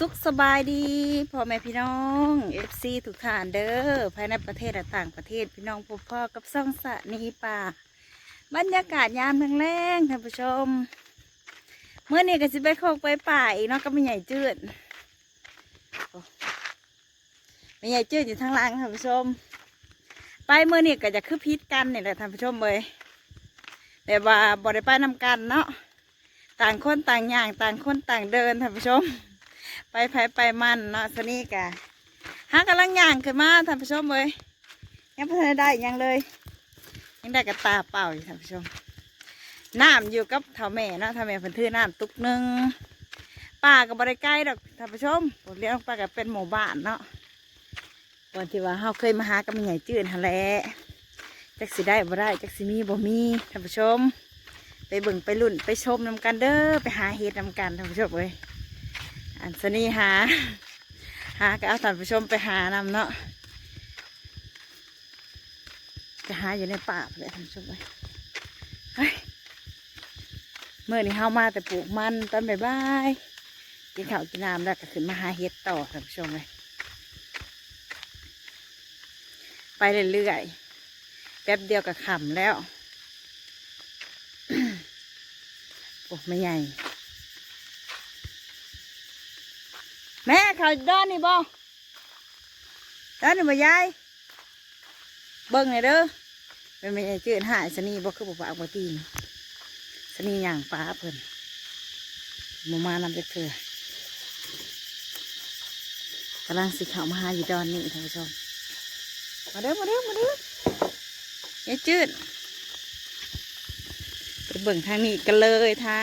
สุขสบายดีพ่อแม่พี่น้องเอฟซีทุกท่านเด้อภายในประเทศและต่างประเทศพี่น้องพบพ่อกับซ่องสะนีป่าบรรยากาศยามแรงๆท่านผู้ชม เมื่อนี้ก็สิไปโคกไปป่าอีกเนาะก็ไม่ใหญ่จืดไม่ใหญ่จืดอยู่ทางล่างท่านผู้ชม ไปเมื่อนี้ก็จะคือพิษกันนี่แหละท่านผู้ชมเลยแต่ว่าบ่ได้ไปนำกันเนาะต่างคนต่างอย่างต่างคนต่างเดินท่านผู้ชม ไปไผไปมันเนาะสนี่กะหากำลังย่างขึ้นมาท่านผู้ชมเลยยังไม่ทันได้ยังเลย ยังได้กระตาเปล่าอยู่ท่านผู้ชมน้ำอยู่กับเท่าแม่เนาะเท่าแม่เพิ่นถือน้ำตุกหนึ่งป่ากับบริใกล้ดอกท่านผู้ชมผมเลี้ยงปลากับเป็นหมู่บ้านเนาะวันที่ว่าเฮาเคยมาหากับแม่ใหญ่จืดหั่นแหละจักสิได้บ่ได้จักสิมีบ่มีท่านผู้ชม ไปเบิ่งไปลุ่นไปชมนำกันเด้อไปหาเฮ็ดนำกันท่านผู้ชมเลย อันสนีหา หาก็เอาท่านผู้ชมไปหานำเนาะจะหาอยู่ในป่าเลยท่านผู้ชมเลยเฮ้ยเมื่อนี้เฮามาแต่ปลูกมันตอนบ่ายๆกินข้าวกินน้ำแล้วก็ขึ้นมาหาเห็ดต่อท่านผู้ชมเลยไปเรื่อยๆแป๊บเดียวก็ขำแล้ว โอ้ไม่ใหญ่ แม่เขาด้านนี่บ่ด้านนี่บ่ยายเบิ่งหน่อยเด้อเป็นไม่ใช่เจืดหายสนีบ่คือบ่ปากบ่ตีนสนีย่างฟ้าเพิ่นบ่มานำจักเถื่อกำลังสิเข้ามาหาอยู่ดอนนี่ท่านผู้ชมมาเด้อมาเด้อมาเด้อยายจืดไปเบิ่งทางนี้กันเลยท่า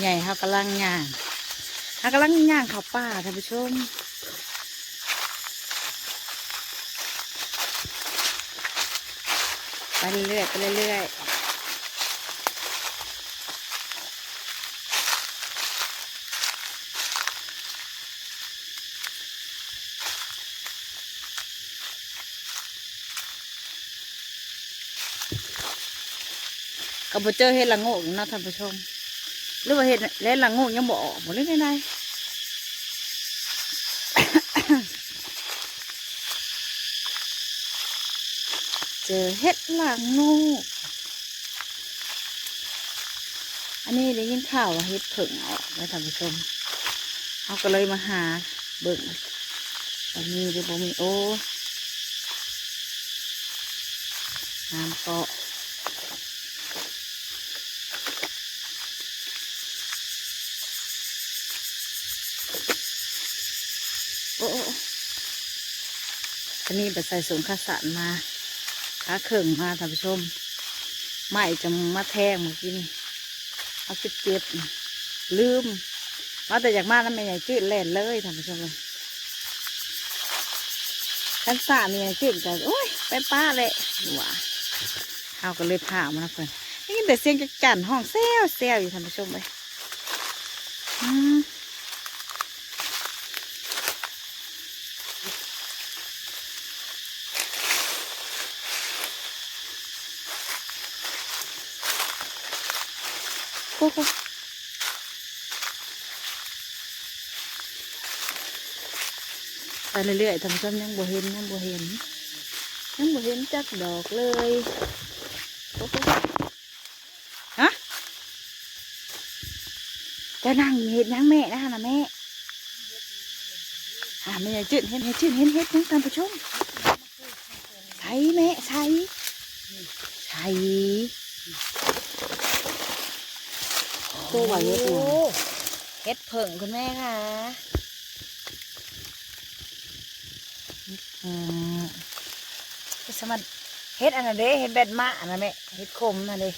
ใหญ่เขากำลังย่างเขากำลังย่างเขาวป่าท่านผู้ชมไปเรื่อยๆไปเรื่อยๆก็บ่เจอเห็ดละโงกนาะท่านผู้ชม หรือว่าเห็ดเล่นหลังงูยังบออกหมดเลยได้ไงเจอเห็ดหลังงูอันนี้ได้ยินข่าวว่าเห็ดผึ่งออกนะท่านผู้ชมเขาก็เลยมาหาเบิ่งอันนี้หรือบ่มีโอ้น้ำเกาะ โอ้โอ้โอ้อันนี้ไปใส่สงขาสันมาขาเข่งมาท่านผู้ชมไม่จะมาแทงเมื่อกี้นี่เอาสิบเจ็บลืมมาแต่อยากมาแล้วไม่ใหญ่จืดแล่นเลยท่านผู้ชมเลยขันสามีใหญ่จืดก็โอ้ยไปป้าเลยว้าเอาก็เลยผ่ามานะเพื่อนได้ยินแต่เสียงจักจันห้องแซวแซวอยู่ท่านผู้ชมเลยอืม โอ้โหไป เรื่อยๆทำซ้ำยังบ่เห็นยังบ่เห็นยังบ่เห็นจักดอกเลยโอ้โหฮะจะนั่งอยู่เห็นยังแม่นะนะแม่หาแม่ใหญ่จืดเห็นเห็นจืดเห็นเห็นยังท่านผู้ชมใช่แม่ใช่ใช่ตัวไหวเยอะตัวเฮ็ดเผิ่งคุณแม่ค่ะอืมก็ สมันเฮ็ดอันนั้นเด้เฮ็ดแบดมะอันนั้นแม่เฮ็ดคมนั่นเด้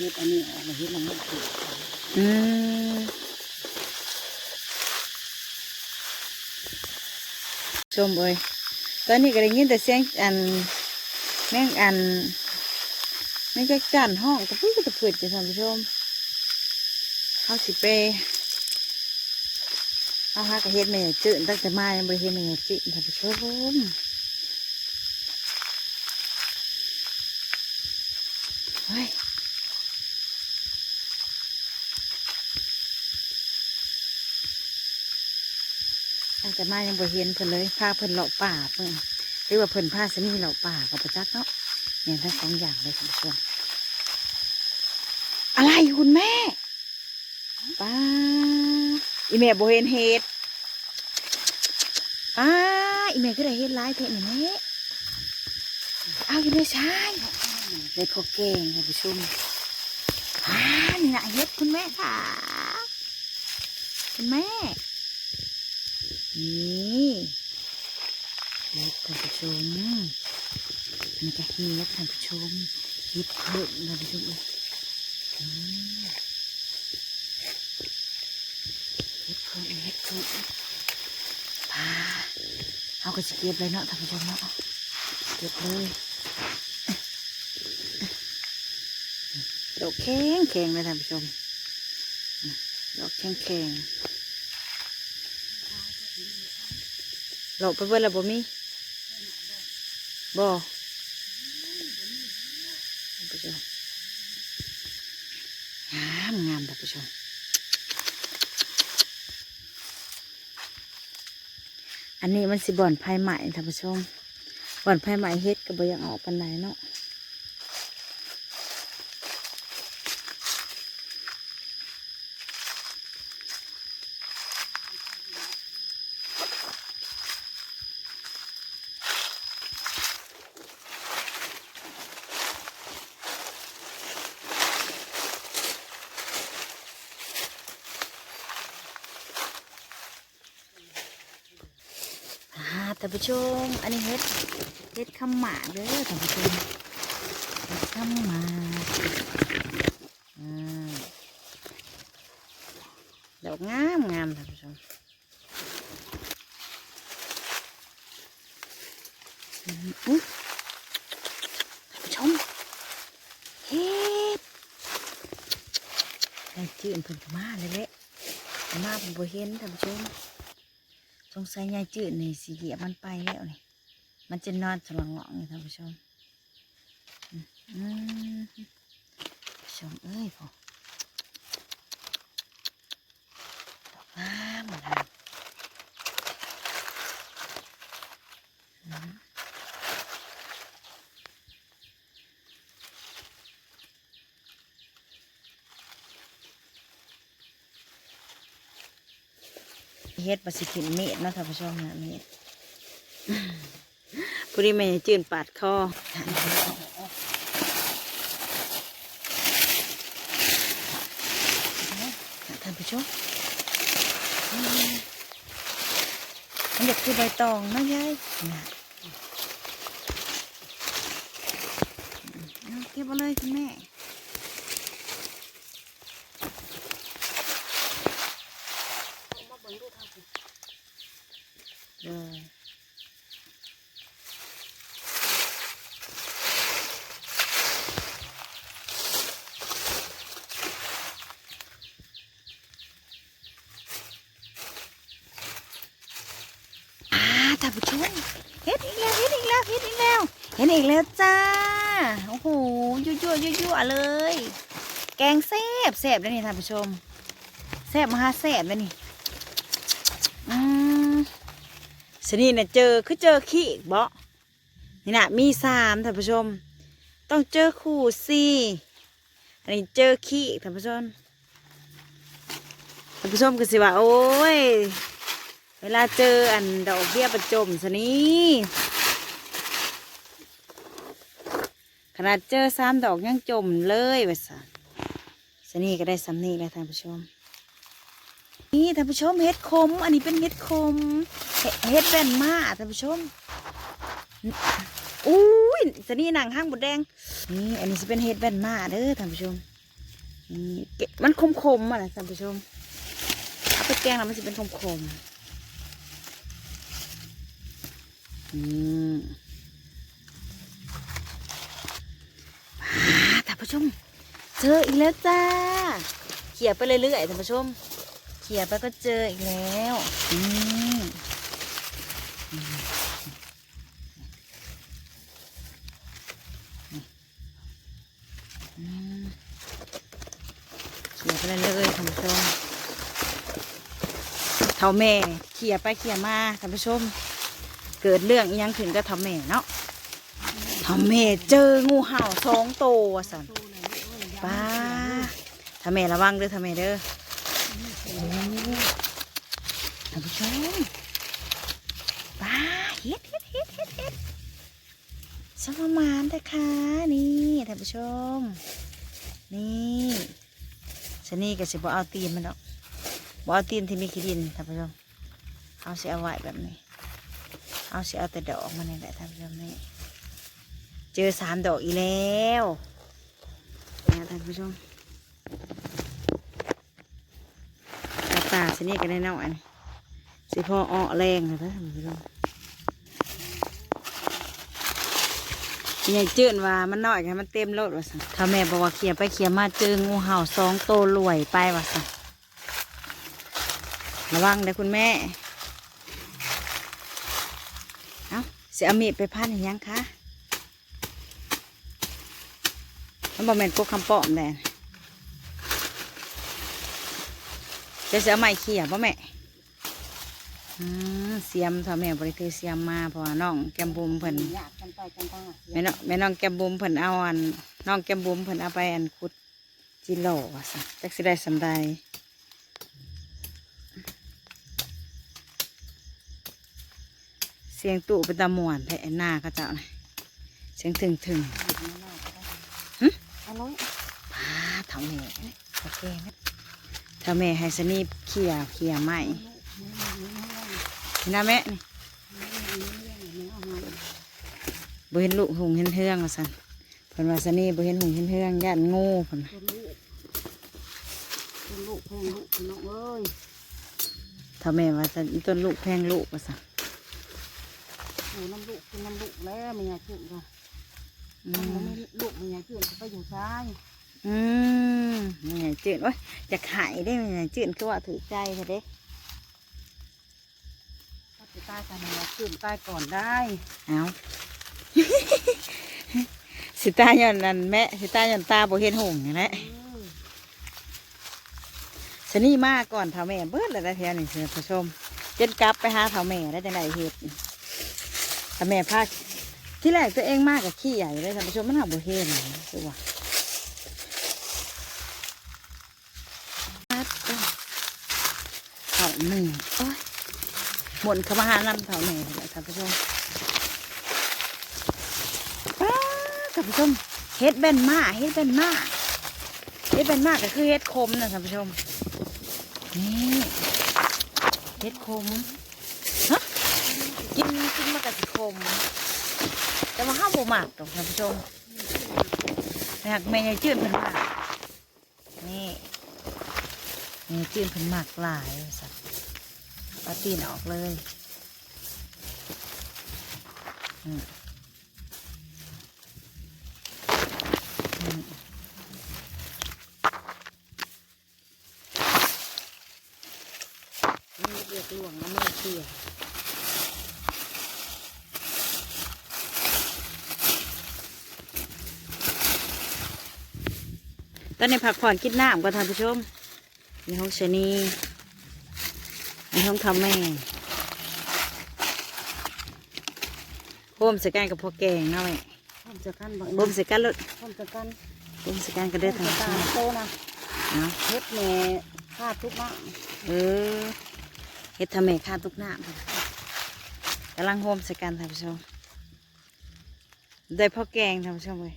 เฮ็ดอันนี้ออกมาเฮ็ดน้ำมันคืออืมชมเอ้ยตอนนี้ก็ได้ยินแต่เสียงอันแม่งอันแม่งจะจันห้องกระพุ้ยกระพุ้ยจะท่านผู้ชมเขาสิไป เอาหากระเฮ็ดแม่จืดตั้งแต่มายังบริเฮ็ดแม่จืดท่านผู้ชมเฮ้ยตั้งแต่มายังบ่เห็นเพิ่นเลยพาเพิ่นเลาะป่าเพิ่นหรือว่าเพิ่นพาสนีเลาะป่ากับประจักษ์เนาะเนี่ยทั้งสองอย่างเลยคุณผู้ชมอะไรคุณแม่ป้า อีแม่บ่เห็นเห็ดป้าอีแม่ก็ได้เห็ดหลายเทะนี่แม่เอาอีแม่ใช่เลยพอเก่งคุณผู้ชมอ่านี่นะเห็ดคุณแม่ค่ะ คุณแม่ นี่เฮ็ดท่านผู้ชมมันจะเฮ็ดท่านผู้ชมเฮ็ดเพิ่มท่านผู้ชมเอ้ยอืมเฮ็ดเพิ่มเฮ็ดเพิ่มพา เอาก็จะเก็บเลยเนาะท่านผู้ชมเนาะเก็บเลยดอกแข็งแข็งเลยท่านผู้ชมดอกแข็งแข็งหลบไปเบิ่ล้วบ่มีบ่ท่านผู้ชมงามงามท่านผู้ชม อันนี้มันสิบ่อนไผ่ใหม่ท่านผู้ชมบ่อนไผ่ใหม่เฮ็ดก็บ่ยังออกปานใดเนาะ ชม อันนี้เฮ็ดเฮ็ดขำหมากเด้อท่านผู้ชมเฮ็ดขำหมากอ่าดอกงามงามท่านผู้ชมอุ๊ยท่านผู้ชมเฮ็ดได้จืดเพิ่นมาเลยแหละมาผมบ่เห็นท่านผู้ชม งสัยยายจืดนี่สีเหยียบมันไปแล้วนี่มันจะนอนสลังเงาะนี่ท่านผู้ชม อืมอืมผู้ชมเอ้ยพอดอกงามงามอืม เฮ็ดปสิขินเม็ดเนาะท่านผู้ชมนะเม็ดผู้นี้แม่จืนปาดคอหันไปเอาออกท่านผู้ชมอืมมันเด็กคือใบตองเนาะยายน่ะเอาเก็บเอาเลยคุณแม่เลย อ่าท่านผู้ชมเฮ็ดอีกแล้วเฮ็ดอีกแล้วเฮ็ดอีกแล้ว เฮ็ดอีกแล้วจ้า โอ้โหยั่วยั่วยั่วยั่วเลย แกงแซ่บแซ่บเลยนี่ท่านผู้ชมแซ่บมหาแซ่บเลยนี่ อืมสนี่เนี่ยเจอคือเจอขี้เบาะนี่นะมีสามท่านผู้ชม ต้องเจอคู่สี่อันนี้เจอขี้ท่านผู้ชมท่านผู้ชมก็สิว่าโอ้ย เวลาเจออันดอกเบี้ยประจมสนี้ ขนาดเจอสามดอกยังจมเลยว่าสะสนี่ก็ได้สำนีแล้วท่านผู้ชม นี่ท่านผู้ชมเห็ดคม อันนี้เป็นเห็ดคม เห็ดแบนมาท่านผู้ชมอุ้ยสนี่หนังห้างบดแดง นี่อันนี้จะเป็นเห็ดแบนมาเด้อท่านผู้ชมนี่มันคมๆอะนะท่านผู้ชมเอาไปแกงแล้วมันจะเป็นคมๆอืม ท่านผู้ชม เจออีกแล้วจ้า เขี่ยไปเรื่อยๆท่านผู้ชม เขี่ยไปก็เจออีกแล้วอืมเขี่ยไปเรื่อยๆท่านผู้ชมเท่าแม่เขี่ยไปเขี่ยมาท่านผู้ชม เกิดเรื่องยังขึ้นก็เท่าแม่เนาะ ท่าแม่เจองูเห่าสองตัวสันป้าท่าแม่ระวังเด้อท่าแม่เด้อโอ้ท่านผู้ชมป้าเฮ็ดเฮ็ดเฮ็ดเฮ็ดเฮ็ดสมมาณนะคะนี่ท่านผู้ชม นี่ชนี่ก็สิบ่เอาตีนมันดอกบ่เอาตีนที่มีขี้ดินท่านผู้ชมเอาเสิเอาไว้แบบนี้ เอาเสิเอาแต่ดอกมันนี่แหละท่านผู้ชมนี่ เจอสามดอกอีกแล้วนะท่านผู้ชมตาตาชะนี่ก็ได้น้อยนี่สิพ่ออ้อแรงเลยท่านผู้ชมใหญ่เจื้อนว่ามันน้อยไงมันเต็มโลดว่าสันถ้าแม่บอกว่าเขี่ยไปเขี่ยมาเจองูเห่าสองโตรวยไปว่าสันระวังเด้อคุณแม่ เอาเสียมีไปพันอีหยังคะมัน บอกแม่นพวกคำปอมแดนจะเสียไม้เขี่ยป่แม่อืเสียมถ้าแม่บริถือเสียมมาเพราะว่าน้องแกมบุมเพิ่นแม่น้องแม่น้องแกมบุมเพิ่นเอาอันน้องแกมบุมเพิ่นเอาไปอันขุดจิโลว่าซะจักสิได้สำใดเสียงตู่เป็นตะมวนแผ่หน้าเขาเจ้านะเสียงถึงถึง หึอร่อยๆป้าเท่าแม่โอเคนะเท่าแม่ให้สนีบเขี่ยเขี่ยไม้นี่นะแม่นี่บ่เห็นลูกหงเห็นเฮืองว่าซั่นเพิ่นว่าสนีบ่เห็นหงเห็นเฮืองย่านงูเพิ่นต้นลูกต้นลูกแพงลูกพี่น้องเอ้ยเท่าแม่ว่าซั่นอีต้นลูกแพงลูกว่าซั่นโอ้น้ำลูกกินน้ำลูกแล้วมีอยากขึ้นก็อื มันบ่มมีลูกมีอยากขึ้นไปอยู่ซ้ายอืมนี่ไงจืดโอ้ยจะขายได้ไหมเนี่ยจืดคือว่าถือใจเถอะเด้ถ้าจะตายกันอยากขึ้นตายก่อนได้เอา สิตาย้อนนั่นแม่สิตาย้อนตาบ่เห็นหงนี่แหละเออสนี่มาก่อนเท่าแม่เบิดแล้วได้เทียนี่คุณผู้ชมเจนกลับไปหาเท่าแม่ได้จังไดเฮ็ดเท่าแม่พา ที่แรกตัวเองมากกับขี้ใหญ่เลยท่านผู้ชมมันหาบเห็นคือว่าเท่าหนึ่งโอ้ยหมดเข้ามาหานำเท่าแม่เลยท่านผู้ชมป้าท่านผู้ชมเฮ็ดแบนมาเฮ็ดแบนมาเฮ็ดแบนมาก็คือเฮ็ดคมนะท่านผู้ชมนี่เฮ็ดคมฮะกินกินมากะสิคม แต่ว่าห้าบ่หมักตรงท่านผู้ชมแต่หากแม่ยายจืดเพิ่นมักนี่แม่ยายจืดเพิ่นมักหลายสัตว์เอาตีนออกเลยอืมมีเรียกหลวงน้ำมันเสีย ตอนนี้พักผ่อนกินน้ำก่อนท่านผู้ชมในห้องชะนีในห้องทำแม่โฮมสกันกับพ่อแกงเนาะแม่พร้อมจะกันบ่โฮมสกันรถพร้อมจะกันโฮมสกันก็ได้พร้อทางมจะกันโตนะเนาะเฮ็ดแม่ฆ่าทุกน้ำเออเฮ็ดทำแม่ค่าทุกน้ำกำลังโฮมสกันท่านผู้ชมได้พ่อแกงท่านผู้ชมเลย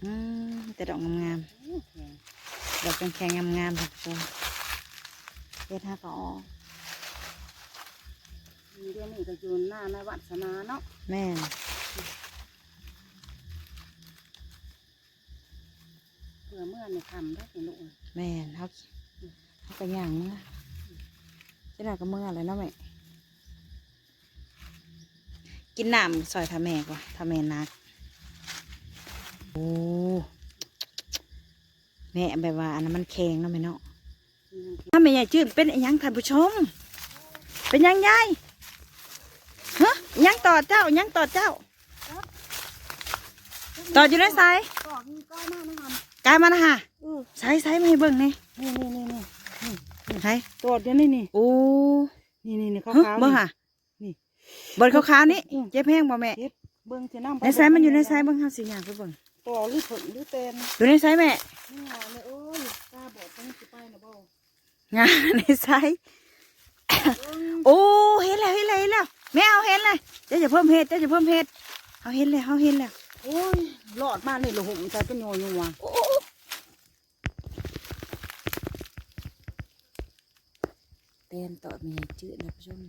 ฆ่าจะออกยังไงอืมแต่ดอกงามอื้อแข็งๆดอกแข็งๆงามๆท่านผู้ชมเฮ็ดห้าก็ออกมีเรื่องนี้ก็อยู่หน้าในวัดสนาเนาะ แม่นเพื่อเมื่อในคำได้เป็นลูกแม่นเขาเขาก็ย่างเมื่อเจ้าหน้าก็เมื่อเลยเนาะแม่ กินน้ำซอยทาแม่กว่าทาแม่นัก โอ้แม่แบบว่าอันนั้นมันแข็งเนาะแม่เนาะถ้าแม่ใหญ่จืดเป็นอิหยังท่านผู้ชม เป็นหยังยายฮะอิหยังต่อเจ้าอิหยังต่อเจ้า ต่ออยู่ในสายกอกนี่ก้อยมากนะครับกายมานะฮะเออใช้ใช้มาให้เบิ่งนี่นี่นี่นี่นี่ใช้ตอดเดี๋ยวนี้นี่โอ้นี่นี่นี่ขาวเฮ้ยขาวเบิ่งค่ะนี่เบิ่งขาวๆนี่อืมเจ็บแห้งบ่แม่เจ็บเบิ่งเสียน้ำในไซมันอยู่ในไซเบิ่งเฮาสิย่างไปเบิ่ง ต่อหรือผลหรือเตนอยู่ในไซแม่นี่ไงเนี่ยเอ้ยตาบอดต้องสิไปนะบ่งานในไซโอ้เห็นแล้วเห็นแล้วเห็นแล้วแม่เอาเห็นเลยเจ้าจะเพิ่มเห็ดเจ้าจะเพิ่มเห็ดเอาเห็นแล้วเอาเห็นแล้วโอ้ยหลอดมานี่ละหุ่มใจเป็นโยโย่ะโอ้โอ้เต้นต่อแม่จืดนะผู้ชม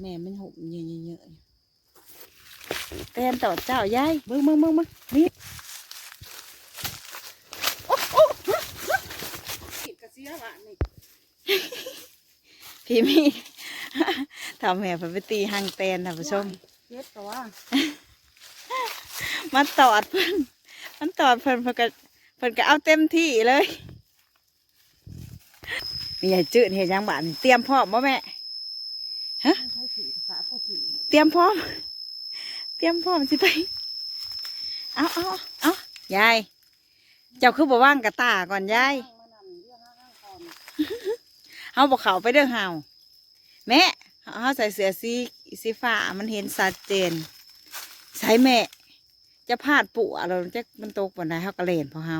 แม่มันหุบเยอะๆ เยอะๆเต้นต่อเจ้ายายเบิ่งเบิ่งเบิ่งเบิ่งนี่ขีดกระเสียละนี่พี่มีทำแม่เพิ่นไปตีหางเต้นนะผู้ชมเจ็บแต่ว่ามันตอดเพิ่นมันตอดเพิ่นเพิ่นก็เพิ่นก็เอาเต็มที่เลยมีใหญ่จืดเฮ็ดหยังบ้านเตรียมพร้อมบ่แม่ใช้ขีดขาก็ขีดเตรียมพร้อมเต รียมพร้อมสิไป เอาเอาเอายาย เจ้าคือบ่ว่างกระตาก่อนยายมานำเรื่องห้างก่อนเฮาบอกเขาไปเด้อเฮาแม่เฮาใส่เสื้อสีสีฟ้ามันเห็นชัดเจน ใส่แม่ จะพลาดปู่เราจะมันตกบนไดเฮาก็เล่นพอเฮา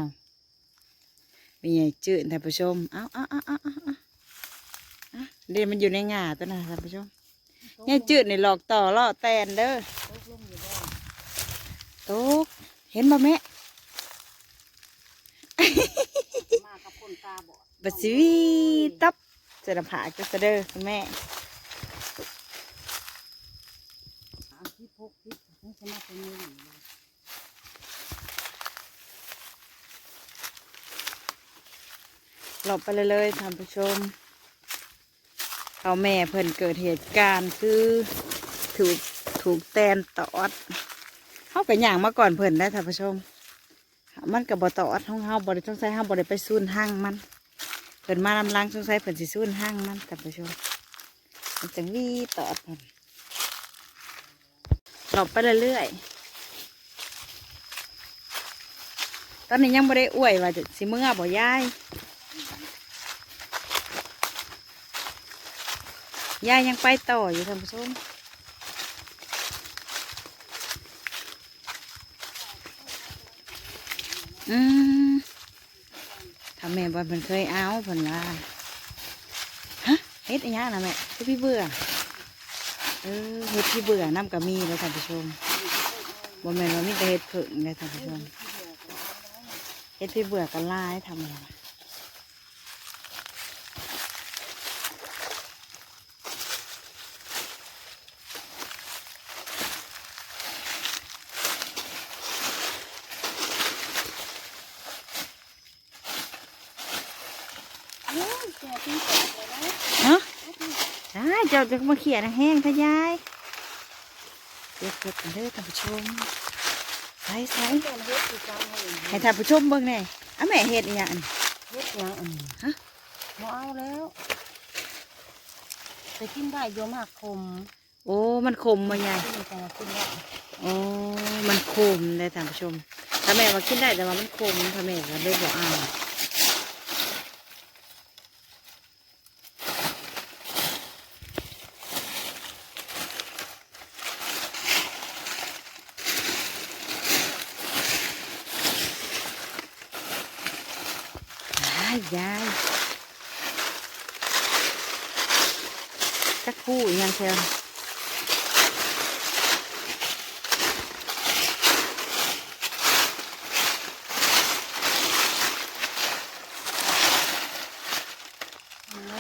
มีไงจืดท่านผู้ชมเอาเอาเอาเอาเอาเอาเอาเดี๋ยวมันอยู่ในงาตัวนะท่านผู้ชมยายจืดนี่หลอกต่อล่อแตนเด้อ ตกลงอยู่บ่ตกเห็นบ่แม่มากับคนตาบอดบัดสิวีตับเจนผากจะเสะเด้อคุณแม่สามสิบหกสิบนี่จะมาเป็นเงินอยู่หลบไปเลยเลยท่านผู้ชม เขาแม่เพิ่นเกิดเหตุการณ์คือถูกถูกแตนตอด เขากับย่างมาก่อนเพิ่นได้ท่านผู้ชม มันกับบอตอดห้องเฮาบริต้องใช้เฮาบริไปซูนห้างมันเพิ่นมานำลังสงสัยเพิ่นสิซูนห้างมันท่านผู้ชมมันจังวีตอดเพิ่นหลบไปเรื่อยๆตอนนี้ยังบ่ได้อวยว่าจะสิเมื่อบ่ยายยายยังไปต่ออยู่ท่านผู้ชม อืมถ้าแม่บ่มันเคยเอาเพิ่นว่าฮะเฮ็ดอันยังนะแม่เฮ็ดพี่เบื่อเออเฮ็ดพี่เบื่อน้ำกะมีแล้วท่านผู้ชมบ่แม่นว่ามีแต่เฮ็ดผึ่งนะท่านผู้ชมเฮ็ดพี่เบื่อกันลายทำอะไรวะ โอ้ยแกที่แตก เลยนะฮะได้เจ้าจะมาเขียนแห้งทะยายเก็บเก็บกันเด้อท่านผู้ชมใส่ใส่แกเฮ็ดอยู่กลางเลยให้ท่านผู้ชมเบิ่งแหน่อะแม่เฮ็ดอีหยังอันนี้เฮ็ดยังอันนี้ฮะบ่เอาแล้วไปกินได้โยมากคม โอ้มันขมมาใหญ่กินแต่กินได้โอ้มันขมเลยท่านผู้ชมถ้าแม่ว่ากินได้แต่ว่ามันขมถ้าแม่ก็เลยบอกเอา ยายยายจักคู่อีหยังเชียว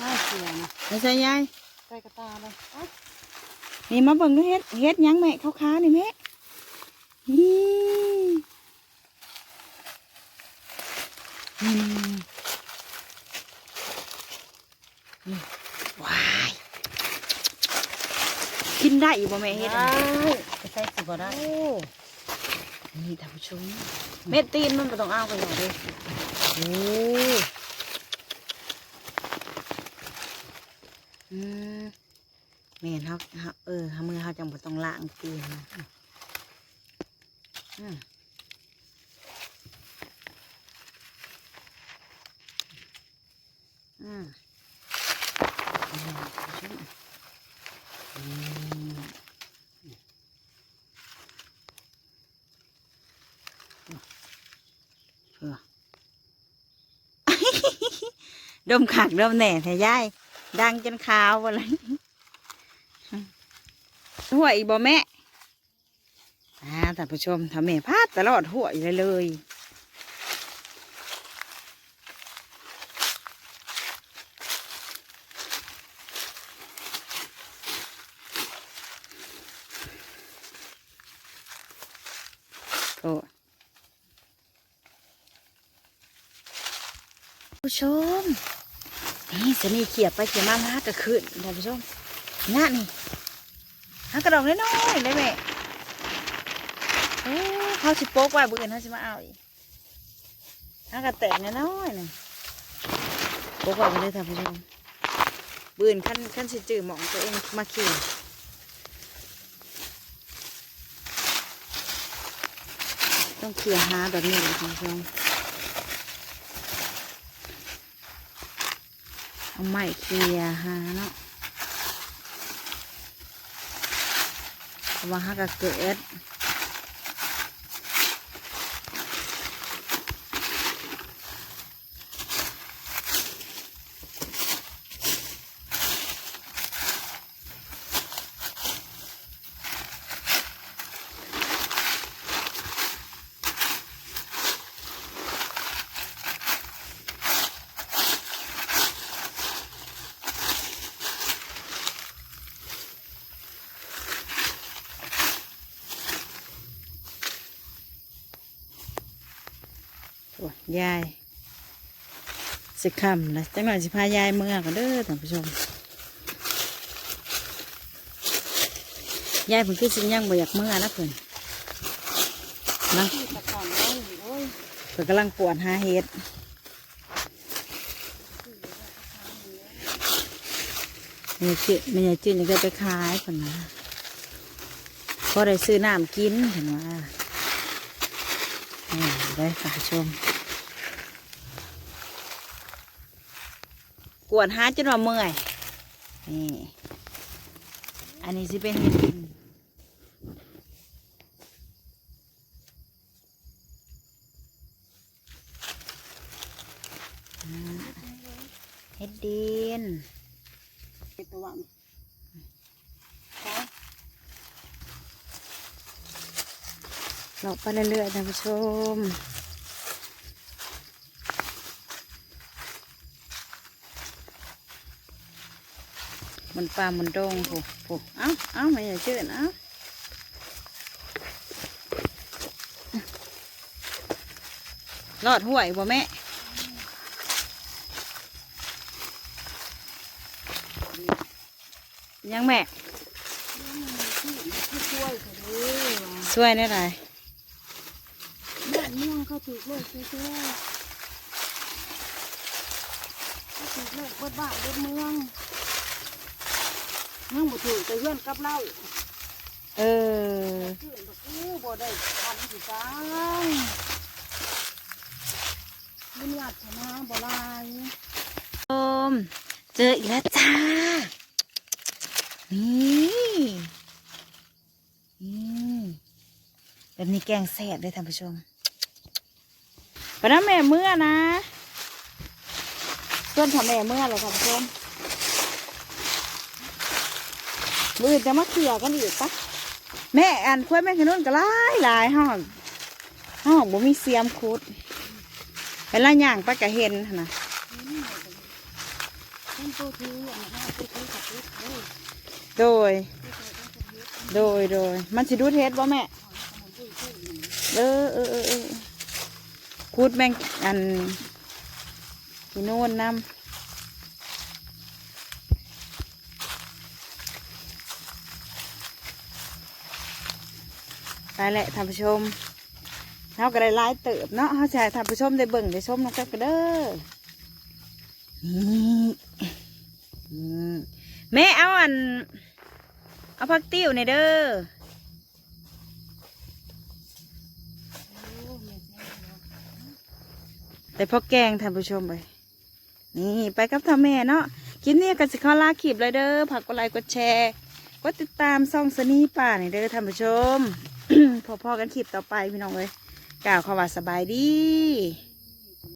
น่าเสียนะไม่ใช่ยาย ใส่กระตาเลยเอ้ย นี่มาเบิ่งดูเฮ็ดเฮ็ดหยังแม่ขาวๆนี่แม่นี่นี่นี่ว้ายกินได้ อยู่บ่แม่เฮ็ดอันนี้ไปใส่สิบ่ได้โอ้นี่ท่านผู้ชมเม็ดตีนมันบ่ต้องเอากันหน่อยเด้โอ้อืมแม่นเฮาเฮาเออเฮามือเฮาจังบ่ต้องล้างตีนมันอืม อ ด มขักดมแหน่แท้ยายดังจนขาวหมดเลยหัวอีบ่แม่อ่าท่านผู้ชมทำแม่พลาดตลอดหัวอยู่เลยเลยโอ้ผู้ชม นี่สนีเขียบไปเขียบมามาก็ขึ้นท่านผู้ชมน่านี่หากระดองน้อยๆได้ไหมโอ้เขาสิโป๊กไว้บุญเขาสิมาเอาอีกหากระแตกน้อยๆหนึ่งโป๊กไว้ไปเลยท่านผู้ชมบืนขั้นขั้นสิจืดหมองตัวเองมาเขี่ยต้องเขี่ยหาแบบนี้เลยท่านผู้ชม เอาไม้เคลียร์หาเนาะเพราะว่าฮักกะเกิดโอ้ยยาย สิคำนะจังหน่อยสิพายายเมื่อกันเด้อท่านผู้ชมยายเพิ่นคือสิยังบ่อยากเมื่อนะเพิ่นนะกอนได้โอ้ยเพิ่นกำลังปวดหาเห็ดมันจะจืดมันจะจืดยังได้ไปขายเพิ่นนะพอได้ซื้อน้ำกินเห็นว่าได้ท่านผู้ชม วดหาจนว่าเมื่อย นี่ อันนี้สิเป็นเห็ดดินอ่าเห็ดดินเป็นตัวมันเราไปเรื่อยๆท่านผู้ชม มันปลามันโดงผูผูเอ้าเอ้าไม่อย่าเชื่อนะเอ้าลอดห่วยบ่แม่ยังแม่ช่วยเช่วยได้ไรบ้านเมืองเขาถูกเลยช่วยเขาถูกเลยบดบ้านบดเมือง เมืองบ่ถูกแต่เพื่อนกับเราเออขึ้นก็คือบ่ได้ทำสิจังบุญญาตินาบ่หลายชมเจออีกแล้วจ้า นี่นี่แบบนี้แกงแซ่บเลยท่านผู้ชมไปนะแม่เมื่อนะเพื่อนทำแม่เมื่อเลยท่านผู้ชม มือจะมาเขี่ยกันอีกปะแม่อันคุ้ยแม่ขนุนก็หลายหลายห้องห้องบ่มีเสียมคุดเป็นละอย่างไปกะเห็นนะโดย โดยโดย มันสิดูเทสบ่แม่เออเออเออคูดแมงอันพี่โน่นน้ำ ไปแหละท่านผู้ชมเราก็ได้หลายเติบเนาะเขาจะให้ท่านผู้ชมได้เบิ่งได้ชมนะครับก็เด้อแม่เอาอัน เอาผักติ้วในเด้อแต่พอแกงท่านผู้ชมไปนี่ไปกับท่าแม่เนาะคลิปนี้ก็สิขอลาคลิปเลยเด้อผักกดไลค์กดแชร์กดติดตามซ่องสนีป่าในเด้อท่านผู้ชม พอๆกันคลิปต่อไปพี่น้องเลยกล่าวคำว่าสบายดี